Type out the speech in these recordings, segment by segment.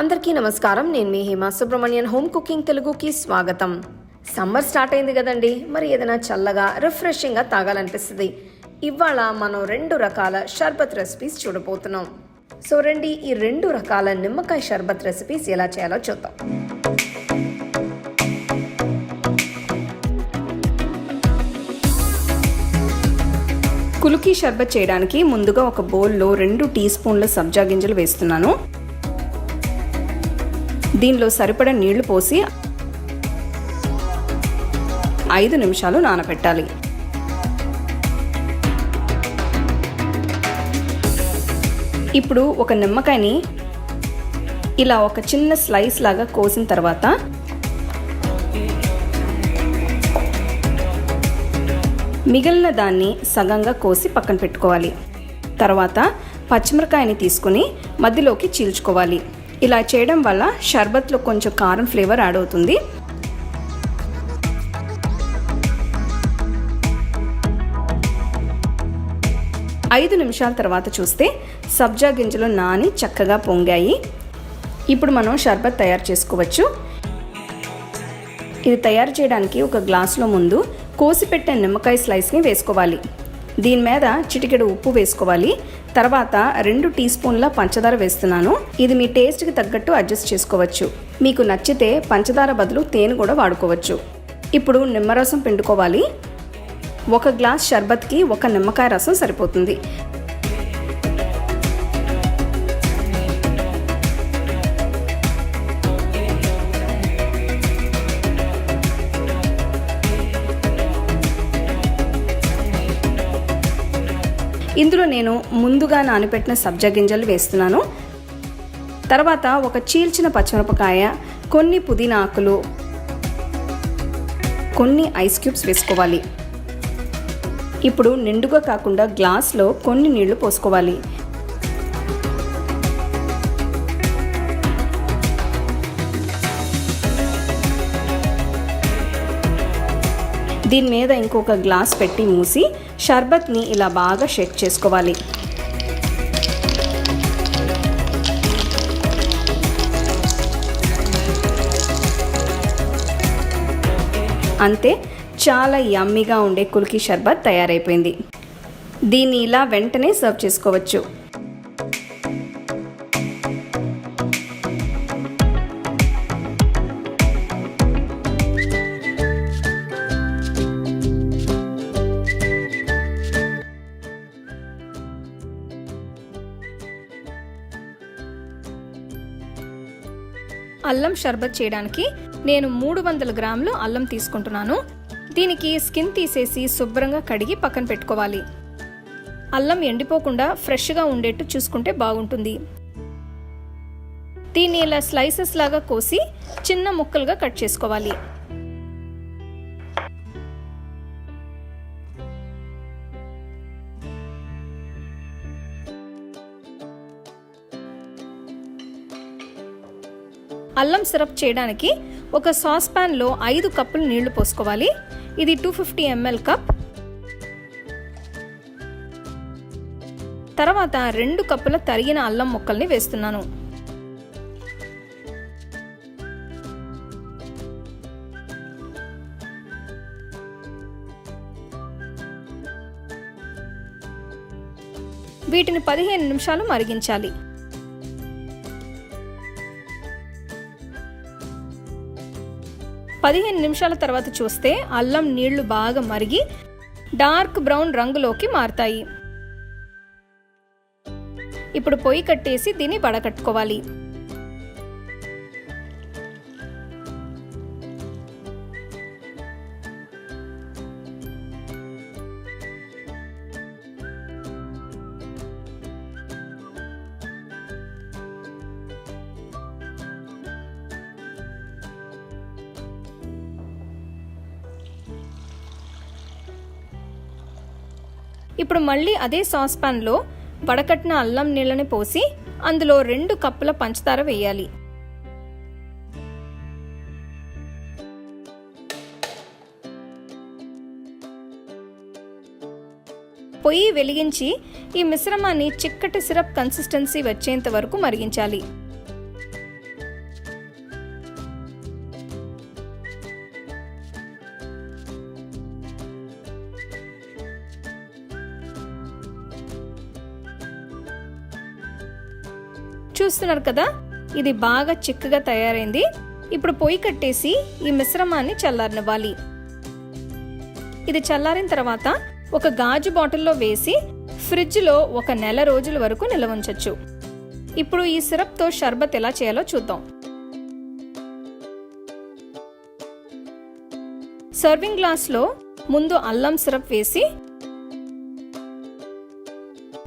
అందరికీ నమస్కారం. నేను మీ హేమా సుబ్రహ్మణ్యన్. హోమ్ కుకింగ్ తెలుగుకి స్వాగతం. సమ్మర్ స్టార్ట్ అయింది కదండి. మరి ఏదైనా చల్లగా రిఫ్రెషింగ్గా తాగాలనిపిస్తుంది. ఇవాళ మనం రెండు రకాల షర్బత్ రెసిపీస్ చూడబోతున్నాం. సో రండి ఈ రెండు రకాల నిమ్మకాయ షర్బత్ రెసిపీస్ ఎలా చేయాలో చూద్దాం. కులుకీ షర్బత్ చేయడానికి ముందుగా ఒక బౌల్లో రెండు టీ స్పూన్ల సబ్జా గింజలు వేస్తున్నాను. దీనిలో సరిపడా నీళ్ళు పోసి ఐదు నిమిషాలు నానబెట్టాలి ఇప్పుడు ఒక నిమ్మకాయని ఇలా ఒక చిన్న స్లైస్ లాగా కోసిన తర్వాత మిగిలిన దాన్ని సగంగా కోసి పక్కన పెట్టుకోవాలి. తర్వాత పచ్చిమిరకాయని తీసుకుని మధ్యలోకి చీల్చుకోవాలి. ఇలా చేయడం వల్ల షర్బత్లో కొంచెం కారం ఫ్లేవర్ యాడ్ అవుతుంది. ఐదు నిమిషాల తర్వాత చూస్తే సబ్జా గింజలు నాని చక్కగా పొంగాయి. ఇప్పుడు మనం షర్బత్ తయారు చేసుకోవచ్చు. ఇది తయారు చేయడానికి ఒక గ్లాసులో ముందు కోసిపెట్టిన నిమ్మకాయ స్లైస్ని వేసుకోవాలి. దీని మీద చిటికెడు ఉప్పు వేసుకోవాలి. తర్వాత రెండు టీ స్పూన్ల పంచదార వేస్తున్నాను. ఇది మీ టేస్ట్కి తగ్గట్టు అడ్జస్ట్ చేసుకోవచ్చు. మీకు నచ్చితే పంచదార బదులు తేనె కూడా వాడుకోవచ్చు. ఇప్పుడు నిమ్మరసం పిండుకోవాలి. ఒక గ్లాస్ షర్బత్కి ఒక నిమ్మకాయ రసం సరిపోతుంది. ఇందులో నేను ముందుగా నానబెట్టిన సబ్జా గింజలు వేస్తున్నాను. తర్వాత ఒక చీల్చిన పచ్చిమిరపకాయ కొన్ని పుదీనా ఆకులు కొన్ని ఐస్ క్యూబ్స్ వేసుకోవాలి. ఇప్పుడు నిండుగా కాకుండా గ్లాస్లో కొన్ని నీళ్ళు పోసుకోవాలి. దీని మీద ఇంకొక గ్లాస్ పెట్టి మూసి షర్బత్ని ఇలా బాగా షేక్ చేసుకోవాలి. అంతే చాలా యమ్మీగా ఉండే కుల్కీ షర్బత్ తయారైపోయింది. దీన్ని ఇలా వెంటనే సర్వ్ చేసుకోవచ్చు. అల్లం షర్బత్ చేయడానికి నేను మూడు వందల గ్రాములు అల్లం తీసుకుంటున్నాను. దీనికి స్కిన్ తీసేసి శుభ్రంగా కడిగి పక్కన పెట్టుకోవాలి. అల్లం ఎండిపోకుండా ఫ్రెష్గా ఉండేట్టు చూసుకుంటే బాగుంటుంది. దీన్ని ఇలా స్లైసెస్ లాగా కోసి చిన్న ముక్కలుగా కట్ చేసుకోవాలి. అల్లం సిరప్ చేయడానికి ఒక సాస్ ప్యాన్లో ఐదు కప్పులు నీళ్ళు పోసుకోవాలి. ఇది టూ ఫిఫ్టీ ఎంఎల్ కప్. తర్వాత రెండు కప్పుల తరిగిన అల్లం ముక్కల్ని వేస్తున్నాను. వీటిని పదిహేను నిమిషాలు మరిగించాలి. పదిహేను నిమిషాల తర్వాత చూస్తే అల్లం నీళ్ళు బాగా మరిగి డార్క్ బ్రౌన్ రంగులోకి మారతాయి. ఇప్పుడు పొయ్యి కట్టేసి దీన్ని వడకట్టుకోవాలి. ఇప్పుడు మళ్ళీ అదే సాస్ పాన్లో వడకట్టిన అల్లం నీళ్ళని పోసి అందులో రెండు కప్పుల పంచదార వేయాలి. పొయ్యి వెలిగించి ఈ మిశ్రమాన్ని చిక్కటి సిరప్ కన్సిస్టెన్సీ వచ్చేంత వరకు మరిగించాలి. చూస్తున్నారు కదా? ఇది బాగా చిక్కగా తయారైంది. ఇప్పుడు పొయ్యి కట్టేసి ఈ మిశ్రమాన్ని చల్లారనివ్వాలి. ఇది చల్లారిన తర్వాత ఒక గాజు బాటిల్లో వేసి ఫ్రిడ్జ్లో ఒక నెల రోజుల వరకు నిల్వ ఉంచొచ్చు. ఇప్పుడు ఈ సిరప్తో షర్బత్ ఎలా చేయాలో చూద్దాం. సర్వింగ్ గ్లాస్లో ముందు అల్లం సిరప్ వేసి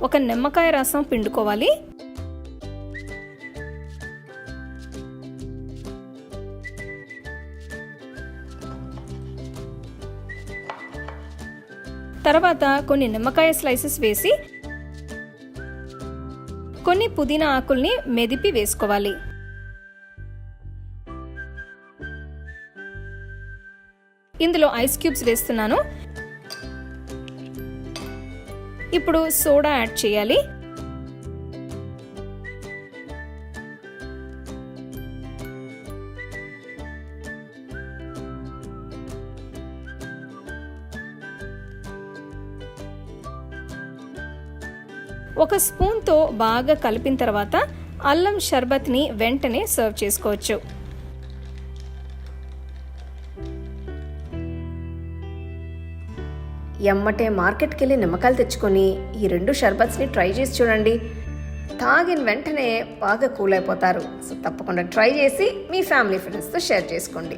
ఒక నిమ్మకాయ రసం పిండుకోవాలి. తర్వాత కొన్ని నిమ్మకాయ స్లైసెస్ వేసి కొన్ని పుదీనా ఆకుల్ని మెదిపి వేసుకోవాలి. ఇందులో ఐస్ క్యూబ్స్ వేస్తున్నాను. ఇప్పుడు సోడా యాడ్ చేయాలి. ఒక స్పూన్తో బాగా కలిపిన తర్వాత అల్లం షర్బత్ని వెంటనే సర్వ్ చేసుకోవచ్చు. ఎమ్మటే మార్కెట్కి వెళ్ళి నిమ్మకాయలు తెచ్చుకొని ఈ రెండు షర్బత్స్ని ట్రై చేసి చూడండి. తాగిన వెంటనే బాగా కూల్ అయిపోతారు. సో తప్పకుండా ట్రై చేసి మీ ఫ్యామిలీ ఫ్రెండ్స్తో షేర్ చేసుకోండి.